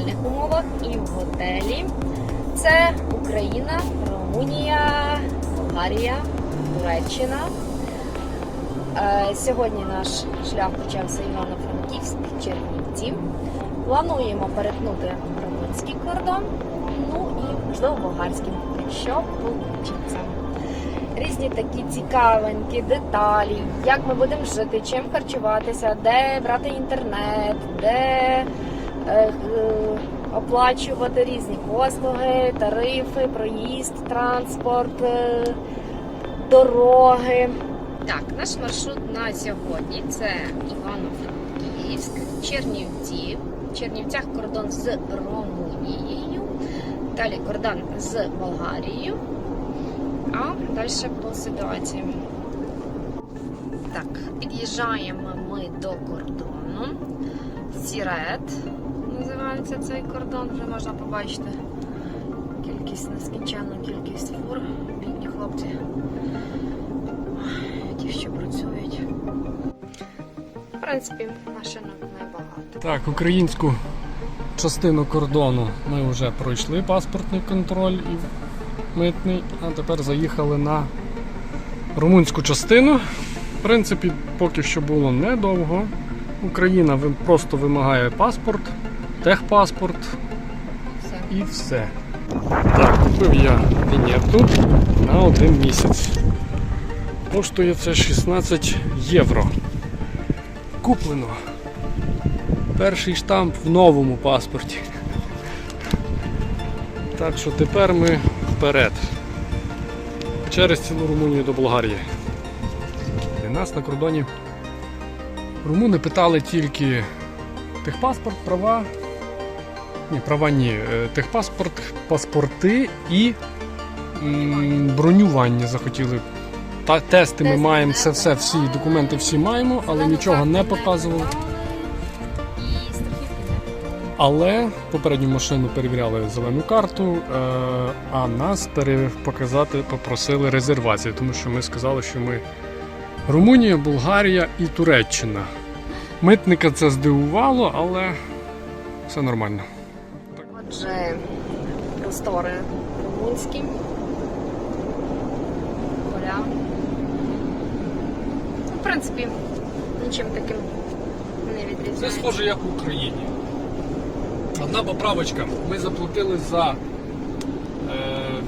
в екстремальних умовах, і в готелі. Це Україна, Румунія, Болгарія, Туреччина. Е, Сьогодні наш шлях почався Івано-Франківськ, Чернівці. Плануємо перетнути румунський кордон, ну і можливо болгарський, якщо вийде. Різні такі цікавенькі деталі, як ми будемо жити, чим харчуватися, де брати інтернет, де оплачувати різні послуги, тарифи, проїзд, транспорт, е, дороги. Так, наш маршрут на сьогодні це Івано-Франківськ, Чернівці. Чернівцях кордон з Румунією, далі кордон з Болгарією, а далі по ситуації. Так, під'їжджаємо ми до кордону. Сірет називається цей кордон, вже можна побачити кількість, нескінченну кількість фур, бідні хлопці ті, що працюють. В принципі, машинок небагато. Так, українську частину кордону ми вже пройшли паспортний контроль і митний, а тепер заїхали на румунську частину. В принципі, поки що було недовго. Україна просто вимагає паспорт, техпаспорт Все. і все. Так, купив я вінєту на один місяць. Коштує це 16 євро. Куплено. Перший штамп в новому паспорті. Так що тепер ми вперед. Через цілу Румунію до Болгарії. І нас на кордоні румуни питали тільки техпаспорт, права. Ні, права ні. Е, Техпаспорт, паспорти і м, бронювання захотіли. Та, тести ми маємо, це все, всі документи всі маємо, але нічого не показували. І страхівки не Але попередню машину перевіряли зелену карту, е, а нас пере- показати попросили резервацію, тому що ми сказали, що ми Румунія, Болгарія і Туреччина. Митника це здивувало, але все нормально. Отже, простори румунські. Поля. Ну, В принципі, нічим таким не відрізняється. Це схоже як в Україні. Одна поправочка. Ми заплатили за е,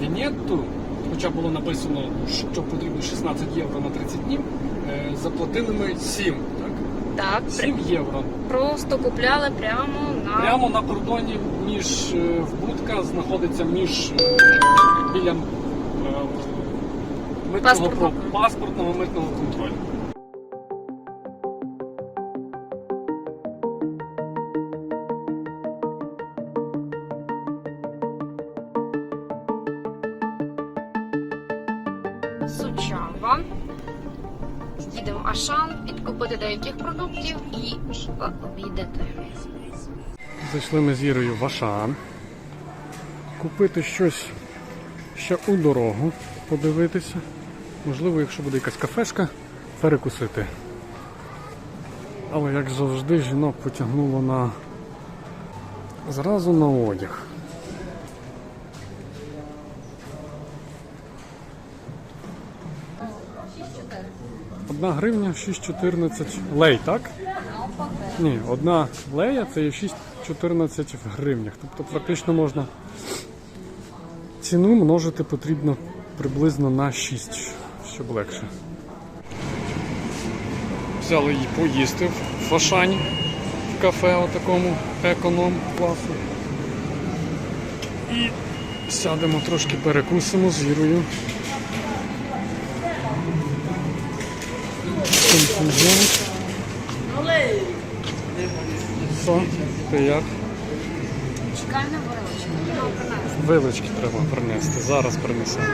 вінєтту, хоча було написано, що потрібно 16 євро на 30 днів. Е, заплатили ми 7, так? Так, 7 євро. просто купляли прямо на Прямо на кордоні між е, в будка знаходиться між е, біля е, митного Паспортного. про- паспортного митного контролю. Сучава. Їдемо в Ашан, підкупити деяких продуктів і пообідати. Зайшли ми з Ірою в Ашан. Купити щось ще у дорогу, подивитися. Можливо, якщо буде якась кафешка, перекусити. Але як завжди, жінок потягнуло на зразу на одяг. Одна гривня 6,14 лей, так? Ні, одна лея це є 6,14 в гривнях. Тобто практично можна ціну множити потрібно приблизно на 6, щоб легше. Взяли її поїсти в Фашані в кафе отакому економ класу. І сядемо трошки перекусимо з Ірою. Конфузіонок. Що? Ти як? Чекай на вилочку. Вилочки треба принести. Зараз принесемо.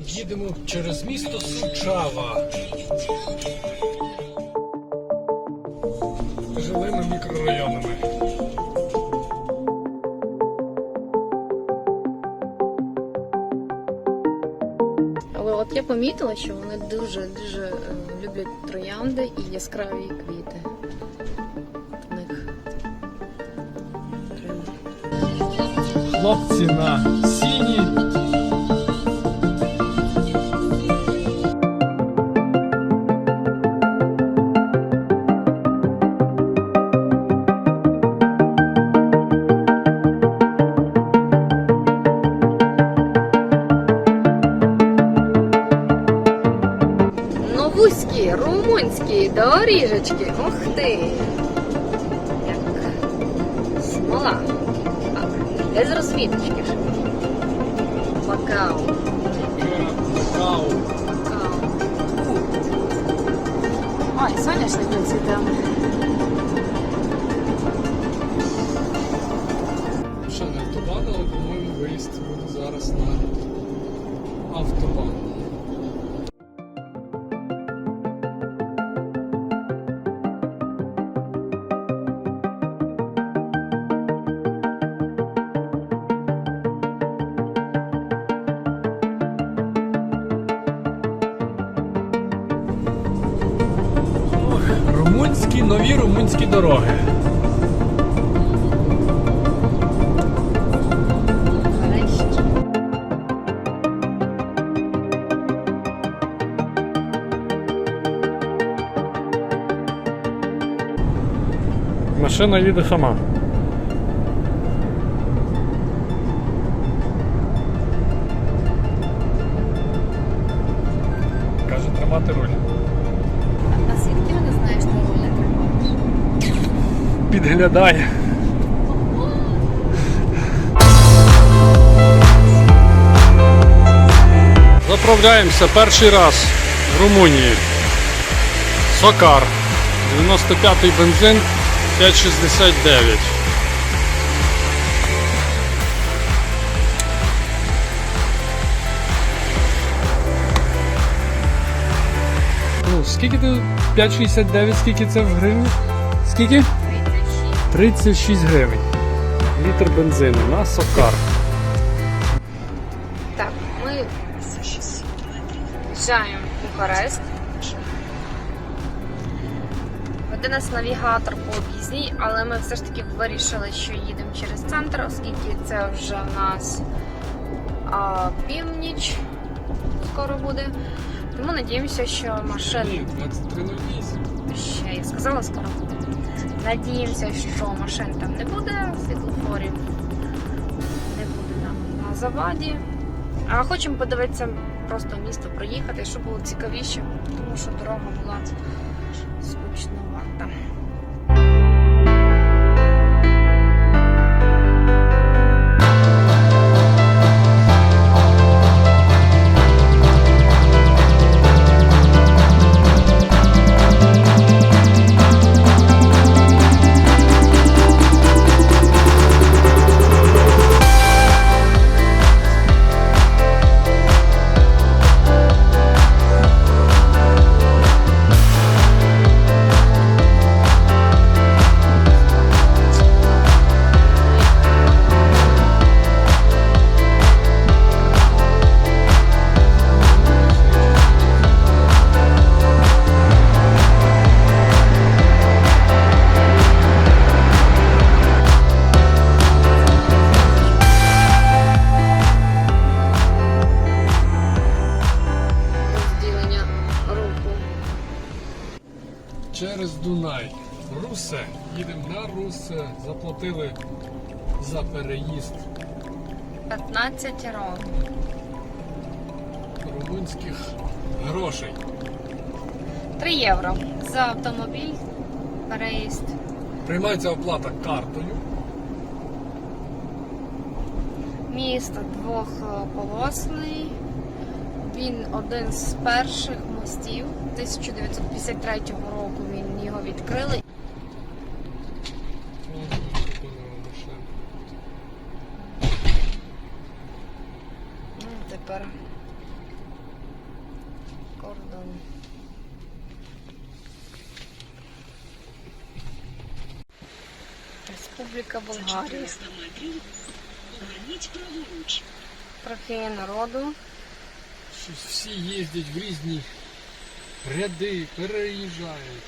Їдемо через місто Сучава. Помітила, що вони дуже дуже е, люблять троянди і яскраві квіти. В них. Хлопці на сіні. Доріжечки. Ух ти! Як смола. А, Без розвідочки ж. Макао. Кау. Макао. Ой, соняшник цвіте. Ще не автобан, але, по-моєму, виїзд буде зараз на автобан. Румунські дороги. Машина їде сама. Підглядає. Заправляємося перший раз в Румунії. Сокар. 95-й бензин 5,69. Ну, скільки ти 5,69, скільки це в гривні? Скільки? 36 гривень. Літр бензину на сокар. Так, ми в'їжджаємо в Бухарест. Веде нас навігатор по об'їзній, але ми все ж таки вирішили, що їдемо через центр, оскільки це вже в нас а, північ скоро буде. Тому надіємося, що машин Ні, 23.08. ще я сказала скоро. Надіємося, що машин там не буде, світлофорів не буде нам на заваді. А хочемо подивитися просто місто проїхати, щоб було цікавіше, тому що дорога була скучновата. Русе. Заплатили за переїзд 15 років. румунських грошей. 3 євро за автомобіль, переїзд. Приймається оплата картою. Міст двохполосний. Він один з перших мостів 1953 року. Він його відкрили. Тепер кордон. Республіка Болгарія. є народу. Щось всі їздять в різні ряди, переїжджають.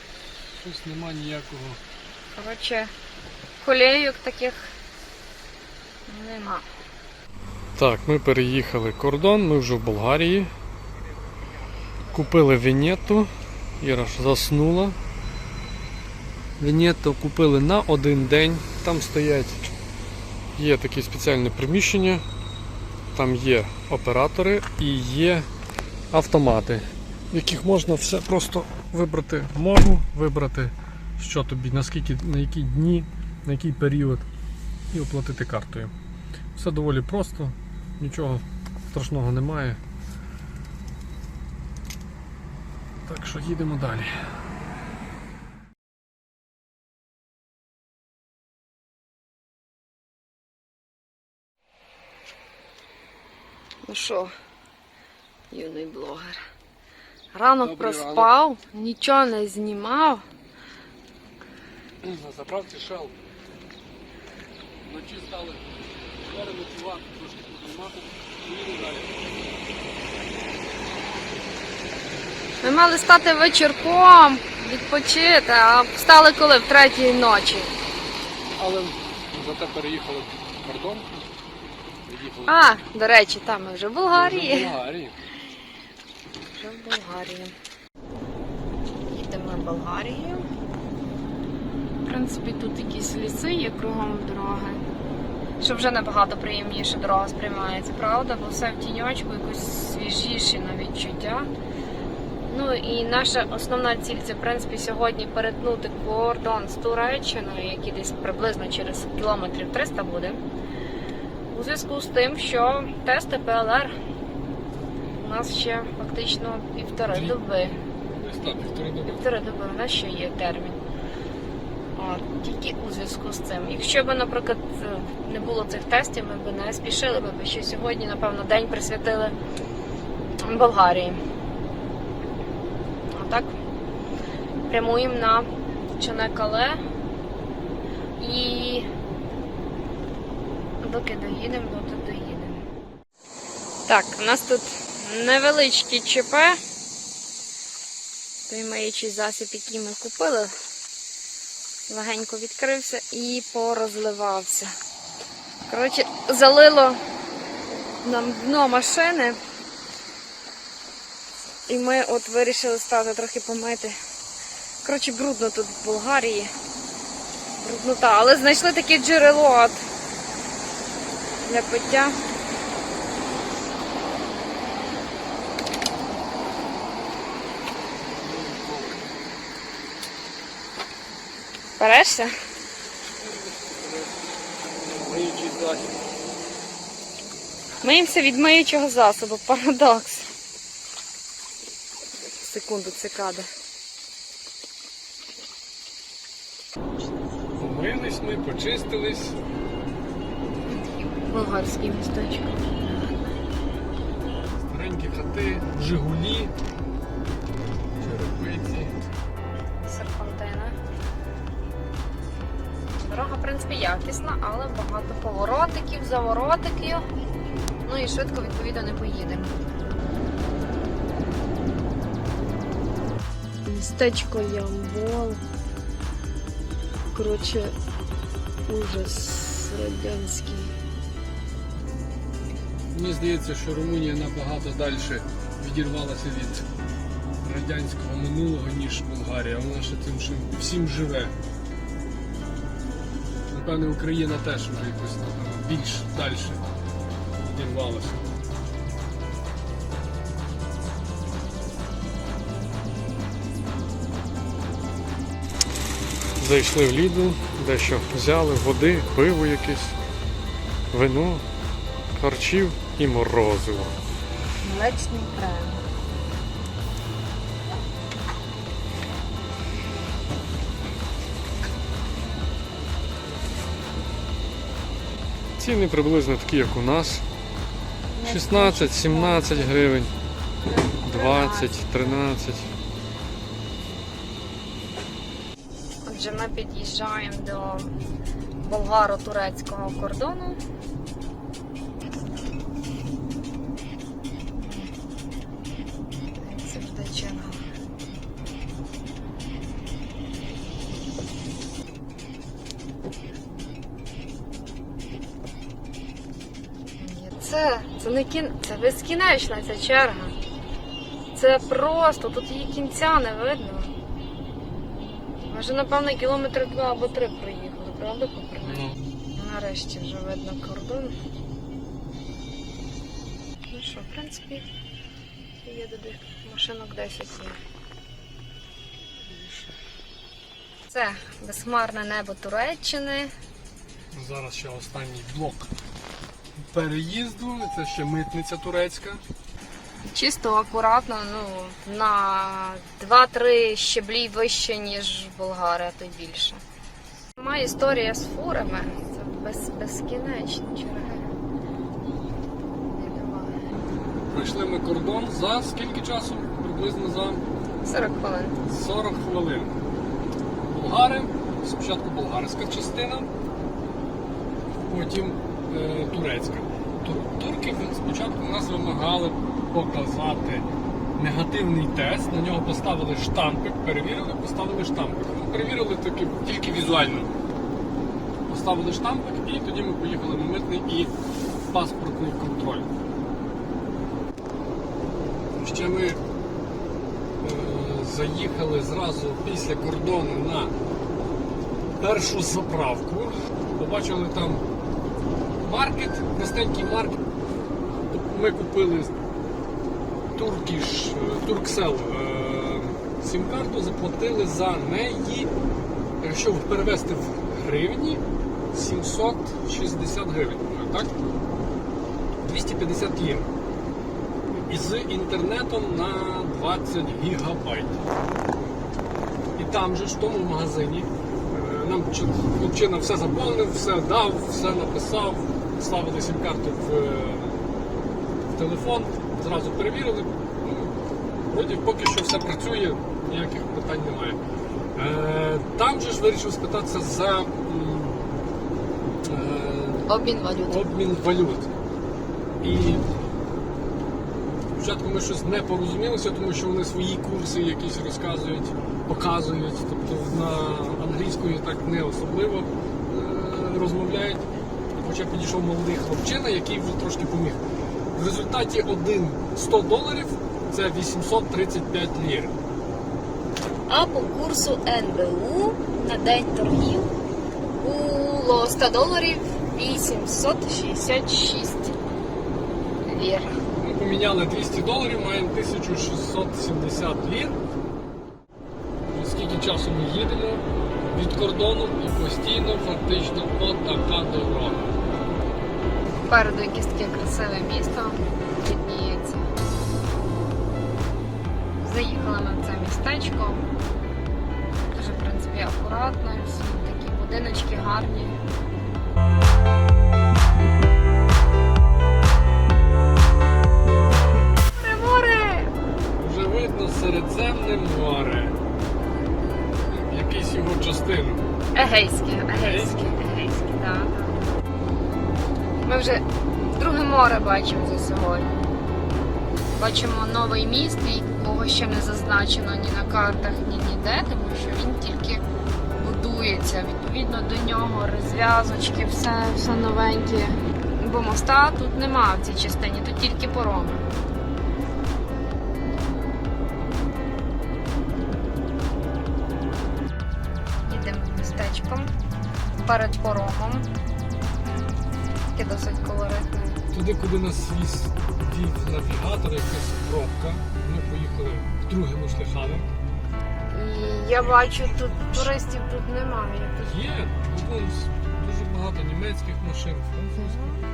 Щось нема ніякого. Коротше, колейок таких нема. Так, ми переїхали кордон, ми вже в Болгарії. Купили вінєту. Іра заснула. Вінєту купили на один день. Там стоять, є такі спеціальні приміщення, там є оператори і є автомати, в яких можна все просто вибрати мову, вибрати, що тобі, наскільки, на які дні, на який період, і оплатити картою. Все доволі просто, нічого страшного немає. Так що їдемо далі. Ну що, юний блогер. Ранок Добрий проспав, нічого не знімав. На заправці Shell. Вночі стали переночувати, трошки познімати. Поїду далі. Ми мали стати вечірком, відпочити, а встали коли? В третій ночі. Але зате переїхали в кордон. А, до речі, там ми вже в в Болгарії. Болгарії. Вже в Болгарії. Їдемо в Болгарію. В принципі, тут якісь ліси є кругом дороги. Що вже набагато приємніше дорога сприймається, правда? Бо все в тіньочку, якось свіжіші на відчуття. Ну і наша основна ціль це в принципі сьогодні перетнути кордон з Туреччиною, який десь приблизно через кілометрів 300 буде. У зв'язку з тим, що тести ПЛР у нас ще фактично півтори доби. Півтори доби. Півтори доби у нас ще є термін. Тільки у зв'язку з цим. Якщо б, наприклад, не було цих тестів, ми б не спішили, ми б ще сьогодні, напевно, день присвятили Болгарії. А так, прямуємо на Чанекале і доки доїдемо, доки доїдемо. Так, у нас тут невеличкі ЧП. Той миючий засіб, який ми купили, легенько відкрився і порозливався. Коротше, залило нам дно машини. І ми от вирішили стати трохи помити. Коротше, брудно тут в Болгарії. Бруднота. Але знайшли таке джерело от для пиття. Берешся? Миємося від миючого засобу. Парадокс. Секунду, цикада. Помились ми, почистились. Болгарський містечко. Старенькі хати, Жигулі, черепиці. Серпантина. Дорога, в принципі, якісна, але багато поворотиків, заворотиків. Ну і швидко, відповідно, не поїдемо. Містечко Ямбол. Коротше, ужас радянський. Мені здається, що Румунія набагато далі відірвалася від радянського минулого, ніж Болгарія. Вона ще цим всім живе. Напевне, Україна теж вже якось більш далі відірвалася. Зайшли в Лідл, дещо взяли, води, пиво якесь, вино, харчів і морозиво. Млечний крем. Ціни приблизно такі, як у нас. 16-17 гривень, 20, 13. Отже, ми під'їжджаємо до болгаро-турецького кордону. Все. Це не кін... Це безкінечна ця черга. Це просто, тут її кінця не видно. Ми вже, напевно, кілометри два або три проїхали, правда, Куприна? Нарешті вже видно кордон. Ну що, в принципі, є туди машинок 10 є. Це безхмарне небо Туреччини. Зараз ще останній блок переїзду. Це ще митниця турецька. Чисто акуратно, ну, на 2-3 щеблі вище, ніж Болгарія, то й більше. Моя історія з фурами. Це без, безкінечні черги. Пройшли ми кордон за скільки часу? Приблизно за 40 хвилин. 40 хвилин. Болгари, спочатку болгарська частина, потім е, турецька. Тур- Турки спочатку нас вимагали показати негативний тест, на нього поставили штампик, перевірили, поставили штампик. Ну, перевірили таки, тільки візуально. Поставили штампик і тоді ми поїхали на митний і паспортний контроль. Ще ми е, заїхали зразу після кордону на першу заправку. Побачили там маркет, простенький маркет. Ми купили Туркіш, Турксел сім-карту, заплатили за неї, якщо перевести в гривні, 760 гривень. Так? 250 євро і з інтернетом на 20 гігабайт. І там же в тому магазині е, нам хлопчина все заповнив, все дав, все написав, ставили сім-карту в, е, в телефон, зразу перевірили. Ну, Вроді поки що все працює, ніяких питань немає. Е, там же ж вирішив спитатися за е, Обмін валют. обмін валют. І спочатку ми щось не порозумілися, тому що вони свої курси якісь розказують, показують, тобто на англійською так не особливо е, розмовляють. Хоча підійшов молодий хлопчина, який вже трошки поміг. В результаті один 100 доларів це 835 лір. А по курсу НБУ на день торгів було 100 доларів 866 лір. Ми поміняли 200 доларів, маємо 1670 лір. Скільки часу ми їдемо від кордону і постійно фактично отака дорога. Попереду якесь таке красиве місто відніється. Заїхали ми в це містечко. Дуже, в принципі, акуратно, всі такі будиночки гарні. Море, море! Вже видно Середземне море. Якийсь його частину. Егейське, егейське, егейське, так. Ми вже друге море бачимо за сьогодні. Бачимо новий міст, якого ще не зазначено ні на картах, ні ніде, тому що він тільки будується. Відповідно до нього розв'язочки, все, все новеньке. Бо моста тут нема в цій частині, тут тільки пороми. Їдемо містечком перед поромом. Таке досить колоритне. Туди, куди нас віз вів навігатор, якась пробка. Ми поїхали другими шляхами. І я бачу, тут туристів тут немає. Є, ну, дуже багато німецьких машин, французьких.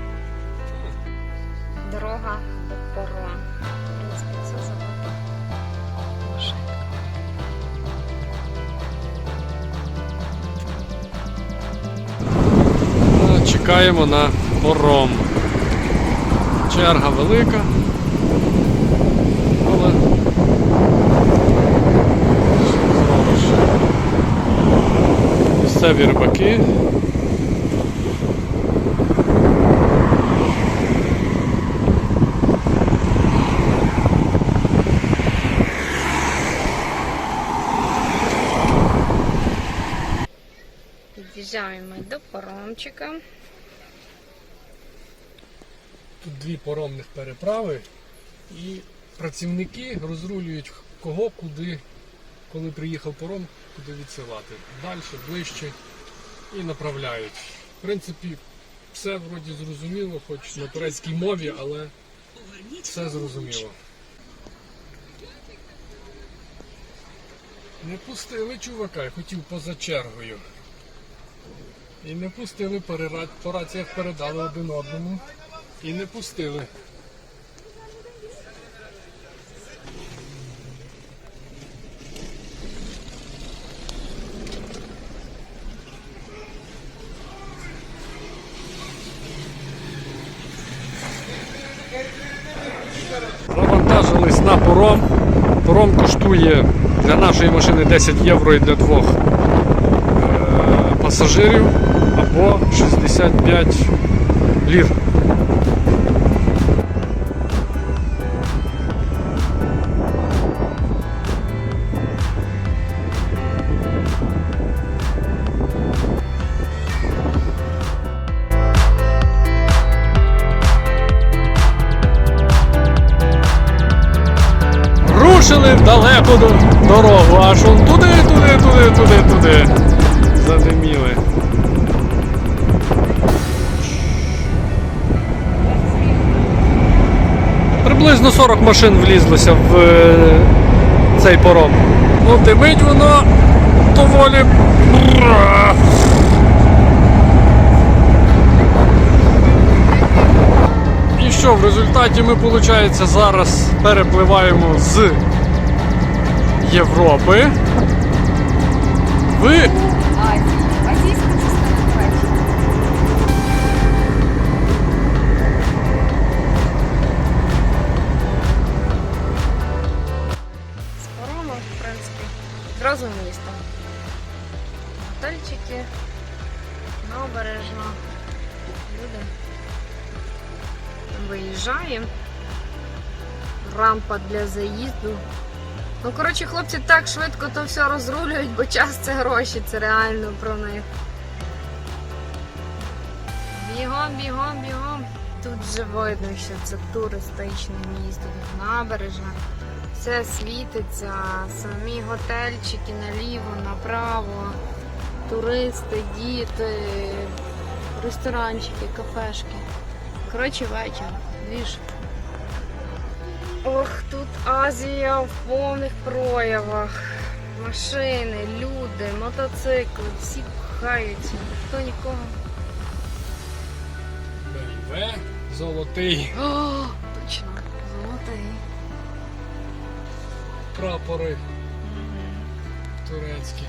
дорога до. В принципі, це машинка. Е, Чекаємо на пором. Черга велика. Але? Місцеві рибаки. Під'їжджаємо до поромчика. Тут дві поромних переправи, і працівники розрулюють кого, куди, коли приїхав пором, куди відсилати. Далі, ближче і направляють. В принципі, все вроді зрозуміло, хоч на турецькій мові, але все зрозуміло. Не пустили чувака, я хотів поза чергою. І не пустили по раціях передали один одному. І не пустили. Завантажились на пором. Пором коштує для нашої машини 10 євро і для двох е, пасажирів або 65 лір. До- дорогу, аж он туди, туди, туди, туди, туди. Задиміли. Приблизно 40 машин влізлося в е, цей пором. Ну, димить воно доволі. І що, в результаті ми, виходить, зараз перепливаємо з Європи в Азія. Азійська частина Туреччини. З парома, в принципі, зразу місто. Готельчики, набережна, люди. Виїжджаємо. Рампа для заїзду. Ну, коротше, хлопці так швидко то все розрулюють, бо час це гроші, це реально про них. Бігом, бігом, бігом. Тут вже видно, що це туристичне місто, тут набережна. Все світиться, самі готельчики наліво, направо, туристи, діти, ресторанчики, кафешки. Коротше, вечір. Двіж. Ох, тут Азія в повних проявах. Машини, люди, мотоцикли, всі пхаються, ніхто нікого. БМВ золотий, О, точно, золотий. прапори турецькі.